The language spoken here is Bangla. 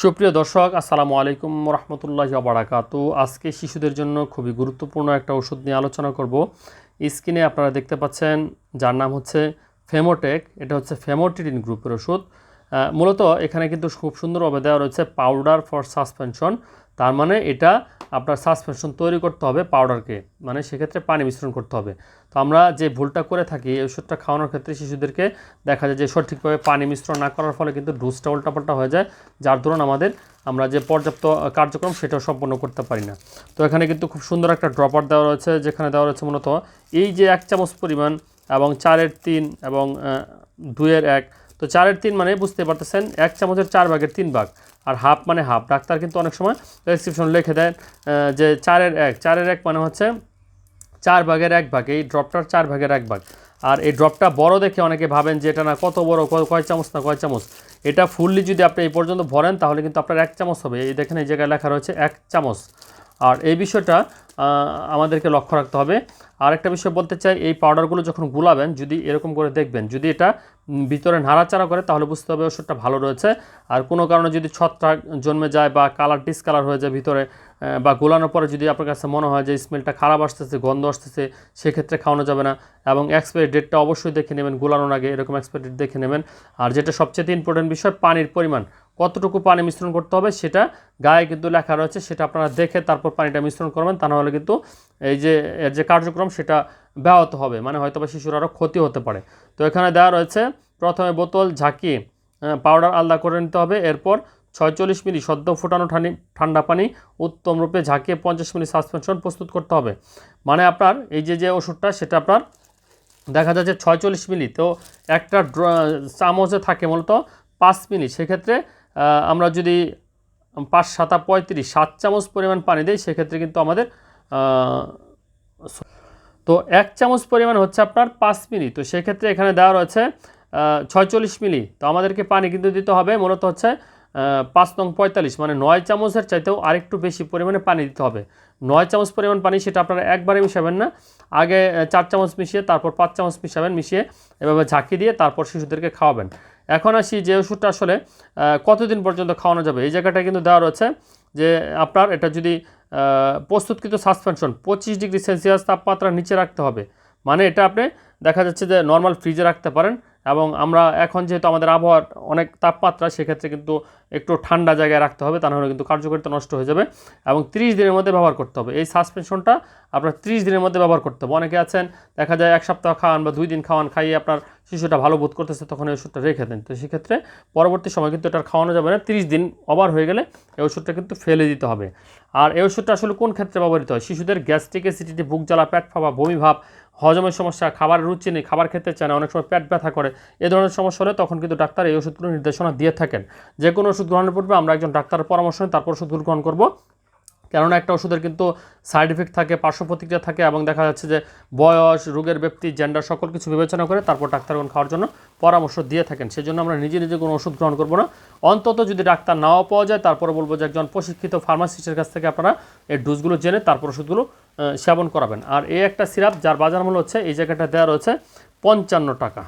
সুপ্রিয় দর্শক, আসসালামু আলাইকুম রহমতুল্লাহ বারাকাত আজকে শিশুদের জন্য খুবই গুরুত্বপূর্ণ একটা ওষুধ নিয়ে আলোচনা করব। স্ক্রিনে আপনারা দেখতে পাচ্ছেন, যার নাম হচ্ছে ফেমোটেক, এটা হচ্ছে ফেমোটিডিন গ্রুপের ওষুধ। মূলত এখানে কিন্তু খুব সুন্দরভাবে দেওয়া রয়েছে পাউডার ফর সাসপেনশন। তার মানে এটা আপনার সাসপেনশন তৈরি করতে হবে পাউডারকে মানে সেক্ষেত্রে পানি মিশ্রণ করতে হবে। তো আমরা যে ভুলটা করে থাকি, এই ওষুধটা খাওয়ানোর ক্ষেত্রে শিশুদেরকে দেখা যায় যে সঠিকভাবে পানি মিশ্রণ না করার ফলে কিন্তু ডোজটা উল্টাপাল্টা হয়ে যায়, যার দরুন আমাদের আমরা যে পর্যাপ্ত কার্যক্রম সেটাও সম্পন্ন করতে পারি না। তো এখানে কিন্তু খুব সুন্দর একটা ড্রপার দেওয়া রয়েছে, যেখানে দেওয়া রয়েছে মূলত এই যে এক চামচ পরিমাণ এবং চারের তিন এবং দুইয়ের এক তো চারের তিন মানে বুঝতে পারতেছেন, এক চামচের চার ভাগের তিন ভাগ। আর হাফ মানে হাফ। ডাক্তার কিন্তু অনেক সময় প্রেসক্রিপশন লিখে দেন যে চারের এক। চারের এক মানে হচ্ছে চার ভাগের এক ভাগ। এই ড্রপটার চার ভাগের এক ভাগ। আর এই ড্রপটা বড় দেখে অনেকে ভাবেন যে এটা না কত বড় কয় চামচ না কয় চামচ? এটা ফুললি যদি আপনি এই পর্যন্ত ভরেন, তাহলে কিন্তু আপনার এক চামচ হবে। এই দেখেন এই জায়গায় লেখা রয়েছে এক চামচ। আর এই বিষয়টা আমাদেরকে লক্ষ্য রাখতে হবে। আর একটা বিষয় বলতে চাই, এই পাউডারগুলো যখন গুলাবেন, যদি এরকম করে দেখবেন, যদি এটা ভিতরে নাড়াচাড়া করে, তাহলে বুঝতে হবে ওষুধটা ভালো রয়েছে। আর কোনো কারণে যদি ছত্রাক জন্মে যায় বা কালার ডিসকালার হয়ে যায় ভিতরে বা গোলানোর পরে যদি আপনার কাছে মনে হয় যে স্মেলটা খারাপ আসতেছে, গন্ধ আসতেছে, সেক্ষেত্রে খাওয়ানো যাবে না। এবং এক্সপায়ারি ডেটটা অবশ্যই দেখে নেবেন, গোলানোর আগে এরকম এক্সপায়ারি ডেট দেখে নেবেন। আর যেটা সবচেয়ে ইম্পর্টেন্ট বিষয়, পানির পরিমাণ। কতটুকু পানি মিশ্রণ করতে হবে সেটা গায়ে কিন্তু লেখা রয়েছে, সেটা আপনারা দেখে তারপর পানিটা মিশ্রণ করবেন, তা নাহলে কিন্তু এই যে, এর যে কার্যক্রম সেটা ব্যাহত হবে মানে হয়তো বা শিশুর আরও ক্ষতি হতে পারে। তো এখানে দেওয়া রয়েছে, প্রথমে বোতল ঝাঁকিয়ে পাউডার আলাদা করে নিতে হবে, এরপর ছয়চল্লিশ মিলি সদ্য ফোটানো ঠানি, ঠান্ডা পানি, উত্তম রূপে ঝাঁকিয়ে পঞ্চাশ মিলি সাসপেনশন প্রস্তুত করতে হবে। মানে আপনার এই যে যে ওষুধটা সেটা আপনার দেখা যাচ্ছে ছয়চল্লিশ মিলি, তো একটা চামচে থাকে মূলত পাঁচ মিলি, সেক্ষেত্রে আমরা যদি পাঁচ সাতা পঁয়ত্রিশ, সাত চামচ পরিমাণ পানি দিই, সেক্ষেত্রে কিন্তু আমাদের তো এক চামচ পরিমাণ হচ্ছে আপনার পাঁচ মিলি। তো সেক্ষেত্রে এখানে দেওয়া রয়েছে ছয়চল্লিশ মিলি। তো আমাদেরকে পানি কিন্তু দিতে হবে, মূলত হচ্ছে পাঁচ নং পঁয়তাল্লিশ। মানে নয় চামচের চাইতেও আরেকটু বেশি পরিমাণে পানি দিতে হবে। নয় চামচ পরিমাণ পানি, সেটা আপনারা একবারে মিশাবেন না। আগে চার চামচ মিশিয়ে, তারপর পাঁচ চামচ মিশাবেন, মিশিয়ে এভাবে ঝাঁকি দিয়ে তারপর শিশুদেরকে খাওয়াবেন। এখন আসি যে ওষুধটা আসলে কতদিন পর্যন্ত খাওয়ানো যাবে? এই জায়গাটা কিন্তু দেওয়া রয়েছে যে আপনার এটা যদি প্রস্তুতকৃত সাসপেনশন, পঁচিশ ডিগ্রি সেলসিয়াস তাপমাত্রা নিচে রাখতে হবে। মানে এটা আপনি দেখা যাচ্ছে যে নর্মাল ফ্রিজে রাখতে পারেন এবং আমরা এখন যেহেতু আমাদের আবহাওয়ার অনেক তাপমাত্রা, সেক্ষেত্রে কিন্তু একটু ঠান্ডা জায়গায় রাখতে হবে, তা নাহলে কিন্তু কার্যকারিতা নষ্ট হয়ে যাবে। এবং 30 দিনের মধ্যে ব্যবহার করতে হবে। এই সাসপেনশনটা আপনার 30 দিনের মধ্যে ব্যবহার করতে হবে। অনেকে আছেন, দেখা যায় এক সপ্তাহ খাওয়ান বা দুই দিন খাওয়ান, খাইয়ে আপনার শিশুটা ভালো বোধ করতেছে, তখন এই ওষুধটা রেখে দেন। তো সেক্ষেত্রে পরবর্তী সময় কিন্তু এটা খাওয়ানো যাবে না। 30 দিন ওভার হয়ে গেলে এই ওষুধটা কিন্তু ফেলে দিতে হবে। আর এই ওষুধটা আসলে কোন ক্ষেত্রে ব্যবহৃত হয়? শিশুদের গ্যাস্ট্রিক অ্যাসিডিটি, বুক জ্বালা, পেট ফাঁপা, বমি ভাব হজমের সমস্যা খাবারের রুচি নেই, খাবার খেতে চায় না, অনেক সময় পেট ব্যথা করে, এ ধরনের সমস্যা হলে তখন কিন্তু ডাক্তার এই ওষুধগুলো নির্দেশনা দিয়ে থাকেন। যে কোনো ওষুধ গ্রহণের পূর্বে আমরা একজন ডাক্তারের পরামর্শ নিয়ে তারপর ওষুধগুলো গ্রহণ করব। কেননা একটা ওষুধের কিন্তু সাইড এফেক্ট থাকে পার্শ্ব প্রতিক্রিয়া থাকে এবং দেখা যাচ্ছে যে বয়স, রোগের ব্যক্তি জেন্ডার সকল কিছু বিবেচনা করে তারপর ডাক্তারগণ খাওয়ার জন্য পরামর্শ দিয়ে থাকেন। সেজন্য আমরা নিজে নিজে কোনো ওষুধ গ্রহণ করব না। অন্তত যদি ডাক্তার নাও পাওয়া যায়, তারপরে বলব যে একজন প্রশিক্ষিত ফার্মাসিস্টের কাছ থেকে আপনারা এই ডোজগুলো জেনে তারপর ওষুধগুলো সেবন করাবেন। আর এই একটা সিরাপ যার বাজার মূল্য হচ্ছে, এই জায়গাটা দেওয়া রয়েছে পঞ্চান্ন টাকা।